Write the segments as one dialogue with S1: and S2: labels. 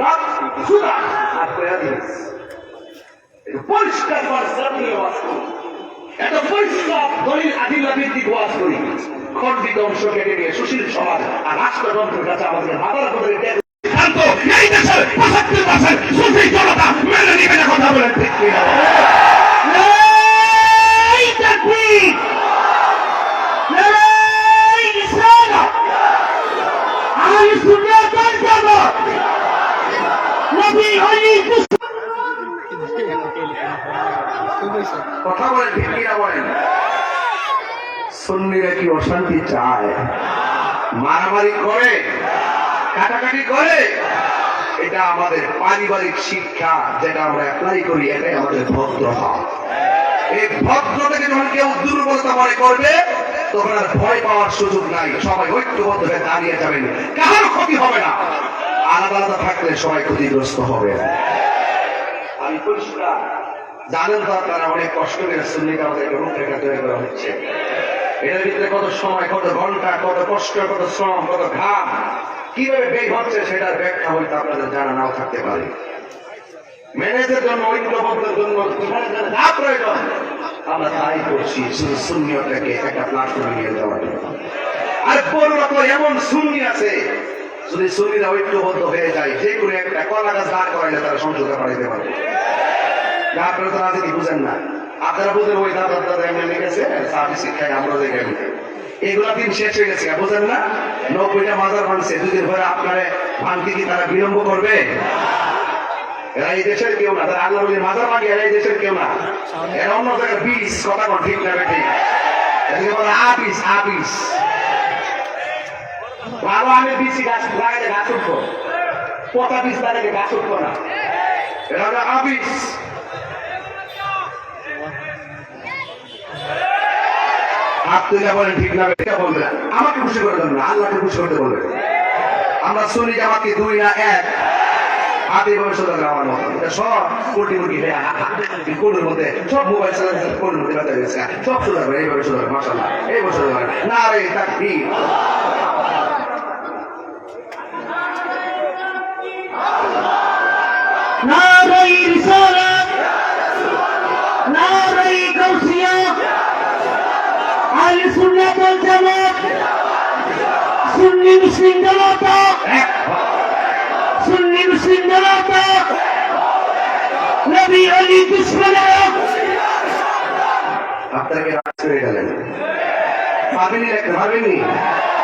S1: মদ সুদা আর কয়া দিয়েছে পরিষ্কার পরিশ্রম নিয়ে ওয়াজ করি পরিষ্কার দলিল আদিল্লা ভিত্তিক ওয়াজ করি। খণ্ডিত অংশ কেটে নিয়ে সুশীল সমাজ আর রাষ্ট্রযন্ত্রের কাছে আমাদের মাদার করে সিদ্ধান্ত জনতা মেনে নিবে না কথা বলেন? এই তাকবীর! এই রিসালাত! আহলে সুন্নাত ওয়াল জামাত! নবী অলি কথা বলেন ঠিক বলেন। সুন্নিরা কি অশান্তি চায়? মারামারি করে? কাটাকাটি করে? এটা আমাদের পারিবারিক শিক্ষা, যেটা আমরা অ্যাপ্লাই করি, এটাই আমাদের ভদ্রতা এই ভদ্রতাকে যখন কেউ দুর্বলতা মনে করবে, তখন আর ভয় পাওয়ার সুযোগ নাই। সবাই ঐক্যবদ্ধ হয়ে দাঁড়িয়ে যাবেন। কারোর ক্ষতি হবে না। আলাদা থাকলে সবাই ক্ষতিগ্রস্ত হবে। পরিষ্কার জানেন তো আপনারা অনেক কষ্ট করে সুন্নিকে আমাদেরকে রূপরেখা তৈরি করা হচ্ছে। এটার ভিতরে কত সময়, কত ঘণ্টা কত কষ্ট, কত শ্রম, কত ঘাম, কীভাবে ব্যয় হচ্ছে সেটার ব্যাখ্যা হয়তো আপনাদের জানা নাও থাকতে পারে। ম্যানেজের জন্য ঐক্যবদ্ধের জন্য যা প্রয়োজন, আমরা তাই করছি, শুধু শূন্যটাকে একটা প্ল্যাটফর্মে নিয়ে যাওয়ার জন্য। আর বড়রা তো এমন শূন্য আছে যদি সুন্নিরা ঐক্যবদ্ধ হয়ে যায়, যে কোনো একটা কলা গাছ দাঁড় করাইলে তারা সংসদে পাঠাইতে পারবে যা আপনারা তো রাজনীতি বুঝেন না। আপনারা বুঝেন ওই দাদা দাদা এমএলএ গেছে শিক্ষায় আমরা দেখে এগুলা দিন শেষ হয়ে গেছে, বুঝেন না? নব্বইটা মাজার ভাঙছে, দুদিন পরে আপনারা ভাঙতে কি তারা বিলম্ব করবে? এরা এই দেশের কেউ না, তারা আল্লাহ মাজার ভাঙে এরা এই দেশের কেউ না। এরা অন্য জায়গায় বিষ কথা ঠিক না ঠিক এদেরকে বলে আপিস আপিস। ভালো আমি বিচি গাছ লাগাইলে গাছ উঠবো। পচা বীজ লাগাইলে গাছ উঠবো না। এরা হলো বলেন ঠিক না, এটা বলবে। আমাকে খুশি করে দেবেন না, আল্লাহকে খুশি করতে বলবে। আমরা শুনি যে আমাকে দুই না এক। হাতে এটা সব কোটি মুরগি কোটির মধ্যে সব মোবাইল চালাচ্ছে কোটির মধ্যে ব্যথা গেছে সব সুধার করে এইভাবে মাসাল্লাহ এই বছর না রে তাকবীর
S2: নারাই রিসালা, নারাই গাউসিয়া আহলে সুন্নাত ওয়াল জামাত, সুন্নি মুসলিম জনতা সুন্নি মুসলিম জনতা নবী
S1: আপনাকে রাজ করে ভাবেনি?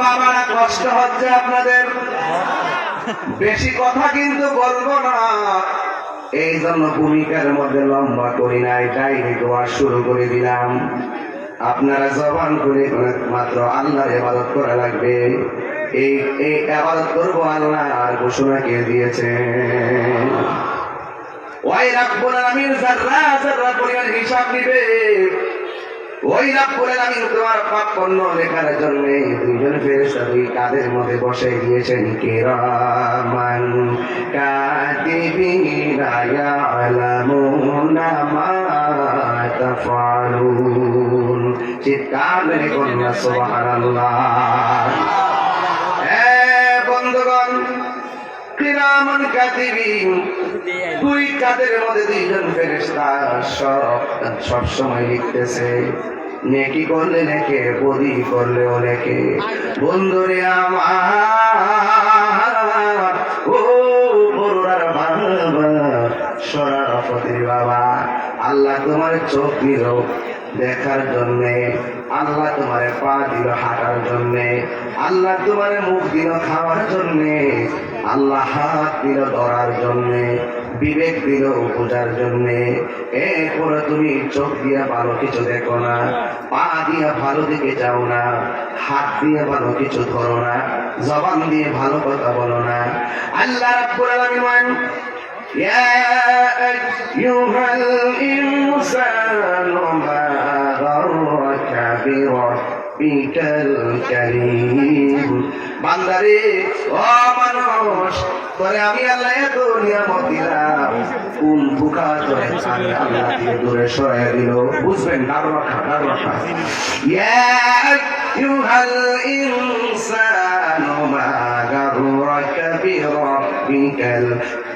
S1: বাবারা কষ্ট হচ্ছে আপনাদের। বেশি কথা কিন্তু বলব না। এই জন্য ভূমিকার মধ্যে লম্বা করি নাই ডাইরেক্ট ওয়াজ শুরু করে দিলাম। আপনারা জবান করে মাত্র আল্লাহর ইবাদত করা লাগবে। এই এই আবাদত করব আল্লাহ, আর ঘোষণা কে দিয়েছেন ওই রাব্বুল আলামিন, যাররা যাররা পরিমাণ হিসাব নিবে ওই রাব্বুল আলামিন তোমার পাপ পণ্য লেখার জন্য দুইজন ফেরেশতা দুই কাদের মধ্যে বসে দিয়েছেন কিরামান কাতিবিনা ইয়ালামুনা মা তাফআলুন। চিৎকার মেরে কন্যা সুবহানাল্লাহ। বন্ধুগণ কিরামান কাতিবিন দুই কাদের মধ্যে দুইজন ফেরেশতা সব সব সময় লিখতেছে নেকি করলে নেকে বদি করলে অনেকে বন্ধুরে আমার, ও বড়রার বাবা সরাফতির বাবা, আল্লাহ তোমার চোখ দিল দেখার জন্যে, আল্লাহ তোমার পা দিল হাঁটার জন্যে, আল্লাহ তোমার মুখ দিল খাওয়ার জন্যে, আল্লাহ হাত দিল ধরার জন্যে। বিবেক দিল বোঝার জন্য। এরপরে তুমি চোখ দিয়ে ভালো কিছু দেখো না, পা দিয়ে ভালো দিকে যাও না, হাত দিয়ে ভালো কিছু ধরো না, জবান দিয়ে ভালো কথা বলো না। আল্লাহ রাব্বুল আলামিন ইয়া আইয়ুহাল ইনসানু মা গাররাকা বান্দারে, ও মানুষ তোরে আমি আল্লাহ এত নিয়ামত দিলাম বুকা তোরে আমি আল্লাহ থেকে দূরে সরাই দিল। বুঝবেন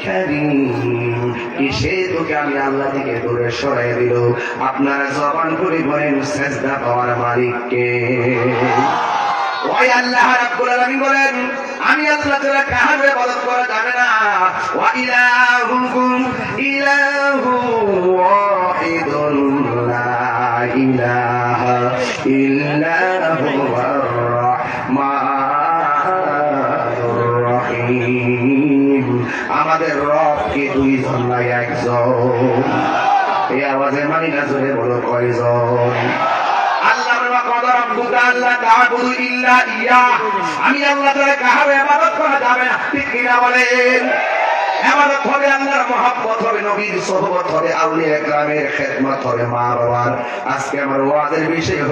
S1: কারীম। কিসে তোকে আমি আল্লাহ থেকে দূরে সরাই দিল? আপনার জবান করে বলেন, সেজদা পাওয়ার মালিককে। আমি লা আমাদের রব কি দুইজন নাই একজন। এই আওয়াজে মানি না জোরে বলো, কয়জন আল্লাহ মা কদর রব্বুকা আল্লাহ তা'বুদু ইল্লা ইয়াহ আমি হবে আল্লাহর মহব্বত হবে, নবীর সোহবত হবে, আউলিয়া হবে, মা বাবার। আজকে আমার ওয়াজের বিষয়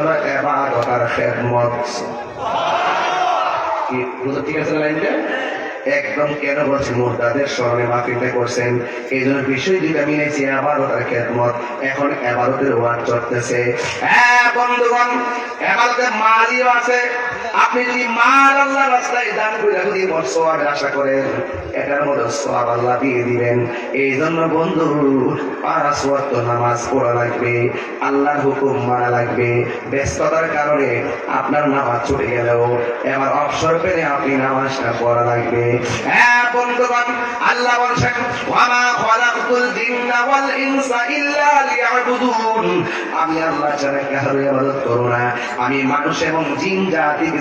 S1: ঠিক আছে লাইনটা? একদম কেন বলছি? মুর্দাদের স্মরণে মাফিতে করছেন এই জন্য বিষয় দুইটা মিলেছি, আবারও তার খেদমত। এখন এবারতের ওয়ার্ড চলতেছে। হ্যাঁ বন্ধুগণ এবারতে মালিও আছে। আপনি যদি আল্লাহ রাস্তায় দান করে যদি আশা করেন, এটার মধ্যে আল্লাহ দিয়ে দিবেন। এই জন্য বন্ধু নামাজ পড়া লাগবে, আল্লাহর হুকুম মানা লাগবে। ব্যস্ততার কারণে আপনার নামাজ ছুটে গেলেও এবার অবসর পেলে আপনি নামাজটা পড়া লাগবে। হ্যাঁ বন্ধুগণ, আল্লাহ বলছেন, ওয়ামা জিন্না ওয়াল ইনসা ইল্লা লিয়াবুদুন। আমি আল্লাহ ছাড়া কারও ইবাদত করব না। আমি মানুষ এবং জিন জাতিকে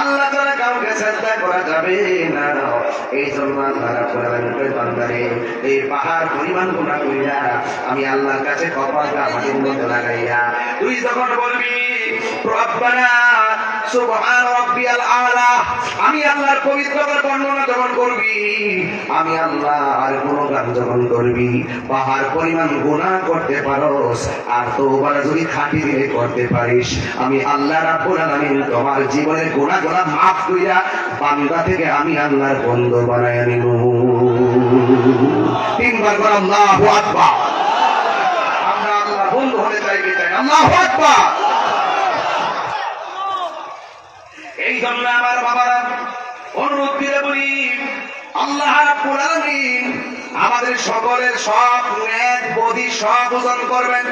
S1: আল্লাহ তারা কাউকে চেষ্টা করা যাবে না। এই জন্য আল্লাহ আলামিন কই বান্দারে, এই পাহাড় পরিমাণ গুণা কইরা আমি আল্লাহর কাছে কপালটা আমাদের মধ্যে লাগাইয়া, তুই যখন বলবি, রব্বানা আমি আল্লাহর পবিত্রতার বর্ণনা যখন করবি, আমি আল্লাহ আর গুণগান যখন করবি, পাহাড় পরিমাণ করতে আর তোবার যদি দিলে করতে পারিস। আমি আল্লাহ তোমার জীবনের গুনাহগুলো মাফ কইরা বান্দা থেকে আমি আল্লাহর বন্ধু বানায় নিব তিনবার করে আল্লাহু আকবার। আমরা বন্ধু হতে চাই চাই আল্লাহু আকবার এই জন্য আমার বাবারা অনুরোধ করে বলি, আল্লাহ আমাদের সকলের সব ন্যাক বধি সব ওজন করবেন।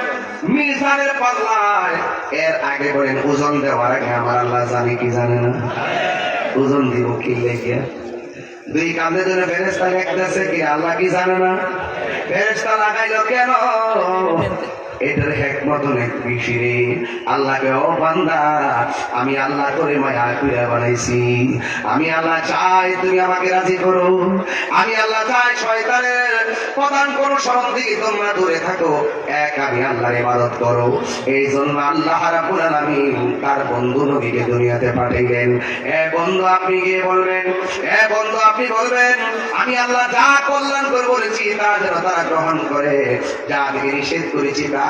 S1: মিজানের পাল্লায় এর আগে বলেন, ওজন দেওয়ার আগে আমার আল্লাহ জানে কি জানে না। ওজন দিব কি লেগে? দুই কাঁধে ধরে ফেরেস্তা লেখতেছে কি, আল্লাহ কি জানে না? ফেরেস্তা লাগাইলো কেন? এটার হেকমত অনেক বেশি রে। আল্লাহকে ও বান্দা, আমি আল্লাহ করে মায়া করে বানাইছি। আমি আল্লাহ চাই তুমি আমাকে রাজি করো। আমি আল্লাহ চাই শয়তানের প্রধান কোন সরম দিকে তোমরা দূরে থাকো। এক, আমি আল্লাহর ইবাদত করো। এই জন্য আল্লাহ রাব্বুল আলামিন তার বন্ধু নবীকে দুনিয়াতে পাঠাইলেন। এ বন্ধু, আপনি গিয়ে বলবেন, এ বন্ধু, আপনি বলবেন, আমি আল্লাহ যা কল্যাণ করে বলেছি তা যেন তারা গ্রহণ করে। যা থেকে নিষেধ করেছি, তা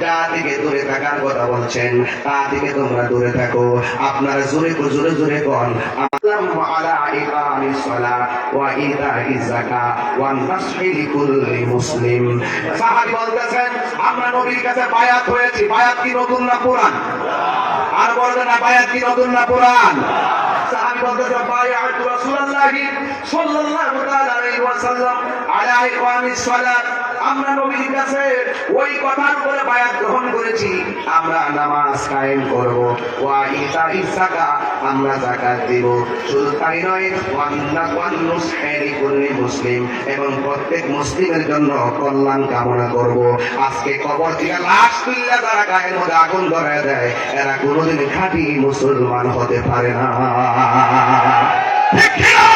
S1: যা থেকে দূরে থাকার কথা বলছেন তা থেকে তোমরা দূরে থাকো। আপনারা জোরে জোরে জোরে কন। আমরা নবীর কাছে বায়াত হয়েছি। বায়াত কি নতুন না পুরান? আর বলবেন না, বায়াত কি নতুন না পুরান? সাহাবী বলতেছে আমরা নবীর কাছে ওই কথার উপরে বায়াত গ্রহণ করেছি, আমরা নামাজ কায়েম করব। ওয়া ইতা ইসাকা, আমরা যাকাত দিব। শুধু তাই নয় মুসলিম, এবং প্রত্যেক মুসলিমের জন্য কল্যাণ কামনা করব। আজকে কবর থেকে লাশ তুললে তারা গায়ের মধ্যে আগুন ধরায় দেয়, এরা কোনোদিন খাঁটি মুসলমান হতে পারে না ঠিক কি না?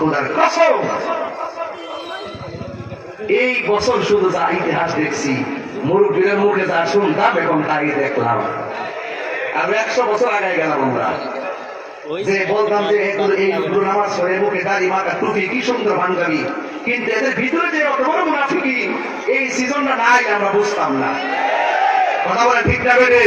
S1: খোদার কসম। এই বছর শুধু যা ইতিহাস দেখছি মুরব্বীদের মুখে যা শুনতাম এখন তাই দেখলাম। আর একশো বছর আগে গেলাম আমরা। যে বলতাম যে এই নামাজ পড়ে মুখে দাড়ি মাথা টুপি কি সুন্দর পাঞ্জাবি। কিন্তু এদের ভিতরে যে অত বড় মুনাফিকি এই সিজনটা নাই আমরা বুঝতাম না। কথা বলে ঠিক না বেড়ে?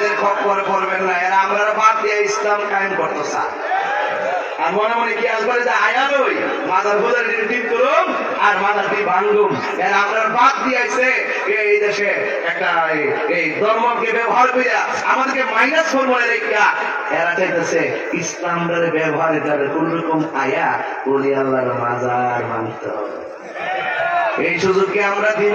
S1: এদের খপ্পর পড়বেন না। এরা আমরা বাদ ইসলাম কায়েম করতো, স্যার। আর মনে মনে কি আসবে যে আয়ার ওই? মাদার বোঝার ঠিক করুন আর মাদার দিয়ে ভাঙ্গুম। এর আমরা বাদ দিয়েছে এই দেশে একটা, এই- ধর্মকে ব্যবহার করিয়া, আমাদেরকে মাইনাস ফর্মুলা রেখা। এরা চাইতেছে কোন রকম আয়া আল্লাহর মাজার মানতে এই সুযোগকে আমরা দিব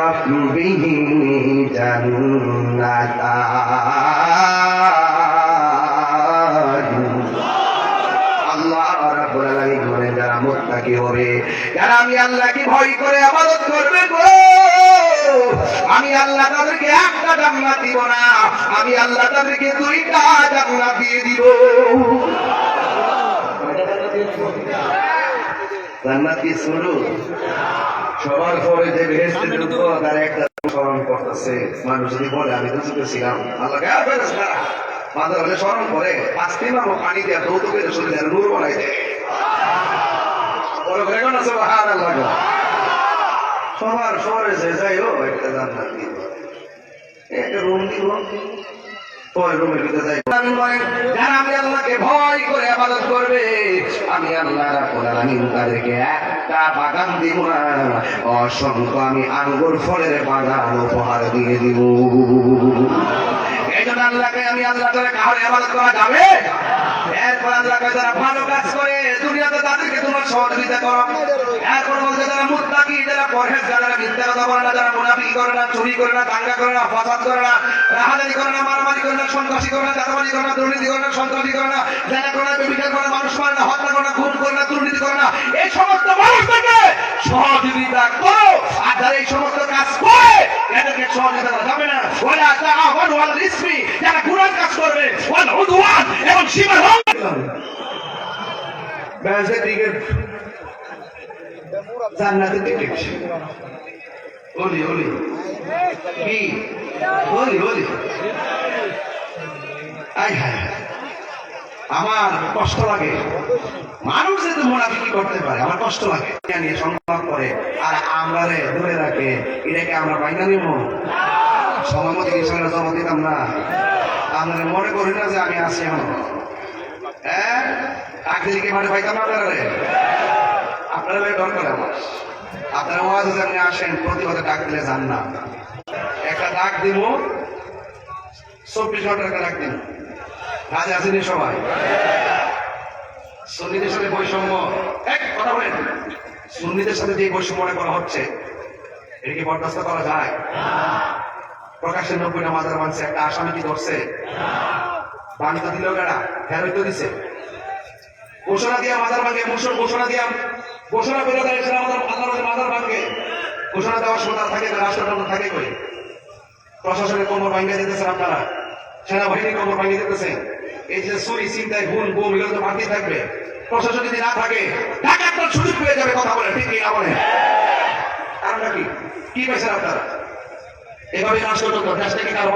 S1: রাব্বিহি আল্লাহ রাব্বুল আলামিন বলেন, যারা মুত্তাকি আমি আল্লাহকে ভয় করে ইবাদত করবে গো, আমি আল্লাহ তাদেরকে একটা জান্নাত দিব না, আমি আল্লাহ তাদেরকে দুইটা জান্নাত দিয়ে দিব। জান্নাত কি শুরু? সবার পরে যে বেহেস্তে ঢুকবো তার একটা স্মরণ করতেছে। মানুষ যদি বলে আমি তো ছিলাম। আল্লাহ কে ফেরেশতা মাঝে মাঝে স্মরণ করে পাঁচ তিন নম্বর পানি দিয়ে দৌতকের শরীরে নূর বানাই দেয়। বড় করে কোন আছে আল্লাহ সবার শহরে যে যাই ও একটা জান্নাত দিব একটা রুম দিব পরে রুমের ভিতরে যাই যারা আমি আল্লাহকে ভয় করে আবাদত করবে আমি আল্লাহ রাব্বুল আলামিন তাদেরকে একটা বাগান দিব না। অসংখ্য আমি আঙ্গুর ফলের বাগান উপহার দিয়ে দিব। জন্য আল্লাহকে আমি আল্লাহ করে কাহরে আবাদত করা যাবে এরপর আল্লাহকে যারা ভালো কাজ করে দুনিয়াতে তাদেরকে তোমার সহযোগিতা করো এরপর বলছে যারা মুত্তাকি যারা পরহেজ যারা মিথ্যা কথা বলে না যারা মুনাফিক করে না চুরি করে না দাঙ্গা করে না ফাসাদ করে না রাহাদারি করে না মারামারি করে না সন্ত্রাসী করে না চাঁদাবাজি করে না দুর্নীতি করে না সন্ত্রাসী করে না জানা করে না বেবিচার করে মানুষ মারে না হত্যা করে না খুন করে না দুর্নীতি করে না এই সমস্ত মানুষদেরকে সহযোগিতা করো আর যারা এই সমস্ত কাজ করে এদেরকে সহযোগিতা করা যাবে না ওলা তাআওয়ানু আলাল ইসমি যারা কাজ করবে এবং ব্যাসের টিকিট জান্নাতের টিকিট ওলি ওলি। কি? ওলি ওলি। আই হায়। আমার কষ্ট লাগে। মানুষ যেহেতু মোনাফিকি করতে পারে, আমার কষ্ট লাগে। নিয়ে সম্মান করে আর আমরা রে ধরে রাখে, এটাকে আমরা বাইনা নিব। সময় মতো জমা দিতাম না। আমরা মনে করি না যে আমি আছি এখন। হ্যাঁ চাকরিকে মানে পাইতাম না আমার আপনারা ওয়াজ আপনি আসেন, প্রতিবাদে ডাক দিলে যান না। একটা ডাক দিব, চব্বিশ ঘণ্টার একটা ডাক দিব। কাজে আসেনি সবাই? সুন্নিদের সাথে বৈষম্য, এক, কথা বলেন। সুন্নিদের সাথে যে বৈষম্য করা হচ্ছে, এটা কি বরদাস্ত করা যায়? প্রকাশ্যে নব্বইটা মাজার মানছে একটা আসামি কি ধরছে? বাণী তো দিল কেনা তো দিছে। ঘোষণা দিয়া মাজার ভাঙে মুসল ঘোষণা দিয়া ঘোষণা করে দেয় সেটা আমাদের আল্লাহ মাজার ভাঙে ঘোষণা দেওয়ার সময় তার থাকে রাষ্ট্রতন্ত্র থাকে কই? প্রশাসনের কোমর ভাঙিয়ে দিতেছেন আপনারা। সেনাবাহিনীর কোমর ভাঙিয়ে দিতেছেন। এই যে চুরি চিন্তায় গুণ গুম, এগুলো তো বাড়তেই থাকবে। প্রশাসন যদি না থাকে ঢাকা একটা সুযোগ পেয়ে যাবে কথা বলে, ঠিক না বলে? কারণটা কি? কি পেয়েছেন আপনারা? এভাবে রাষ্ট্রতন্ত্র দেশটা কি কারও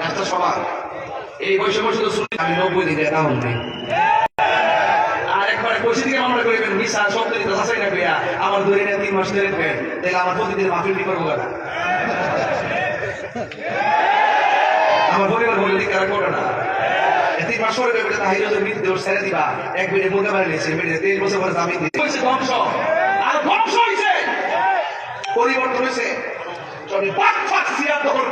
S1: দেশটা সবার এই বৈষম্য শুধু শুনি আমি নব্বই নেই। করিবেন মিশা হাসাই না কইয়া আমার ধরে নিয়ে তিন মাস ধরে তাহলে আমার প্রতিদিন মাফিল কি করব কথা আমার পরিবার বলে দিকে আর করবে না। তিন মাস পরে বেটা তাহির যদি মৃত্যু ছেড়ে দিবা। এক মিনিটে মুখে বাড়ি নিয়েছে মিনিটে তেইশ বছর পরে জামিন দিতে ধ্বংস। আর ধ্বংস হয়েছে পরিবর্তন হয়েছে। চলে পাঁচ পাঁচ সিয়ার দখল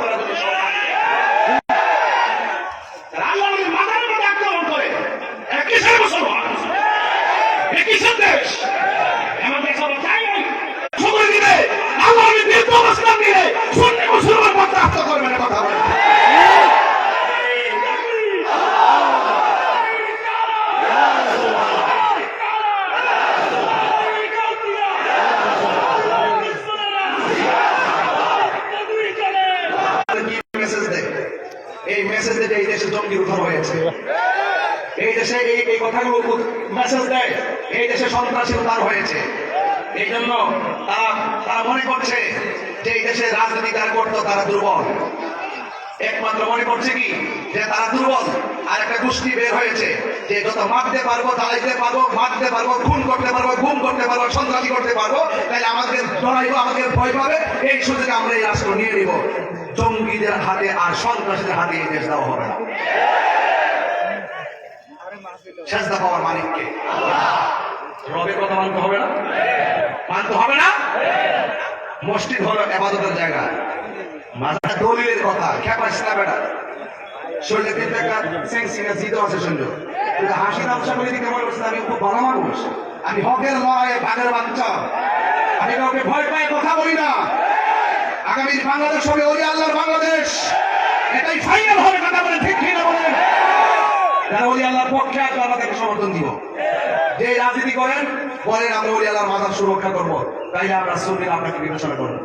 S1: এই দেশে এই এই কথাগুলো মেসেজ দেয়, এই দেশে সন্ত্রাসী উদ্ধার হয়েছে। এই জন্য তারা তারা মনে করছে যে এই দেশে রাজনীতি যারা করতো, তারা দুর্বল। একমাত্র মনে করছে কি? যে তারা দুর্বল। আর একটা গোষ্ঠী বের হয়েছে যে যত মারতে পারব, তাড়াইতে পারব, মারতে পারব, খুন করতে পারব ঘুম করতে পারব, সন্ত্রাসী করতে পারব, তাহলে আমাদের ডরাইবো আমাদের ভয় পাবে, এই সুযোগে আমরা এই রাষ্ট্র নিয়ে নিব। জঙ্গিদের হাতে আর সন্ত্রাসীদের হাতে এই দেশ দেওয়া হবে না। সেজদা পাওয়ার মালিককে। রবের কথা মানতে হবে না? মানতে হবে না? মসজিদ হলো এবাদতের জায়গা। মাজার দলিলের কথা, খেপা ইসলাম এটা। শরীরে কিন্তু একটা সেং সিঙ্গা জিতো আছে শুনলো কিন্তু হাসি তামসা বলে দিতে মনে করছে, আমি খুব ভালো মানুষ। আমি হকের লড়াইয়ে ভাগের বাচ্চা। আমি কাউকে ভয় পাই, কথা বলি না। আগামী বাংলাদেশ হবে ওই আল্লাহর বাংলাদেশ। এটাই ফাইনাল হবে, কথা বলে ঠিক ঠিক না বলেন পক্ষে আমাদেরকে সমর্থন দিব। যে রাজনীতি করেন বলেন আমরা ওলি মাথার সুরক্ষা করব। তাই আমরা সুন্নির আপনাকে বিবেচনা করব?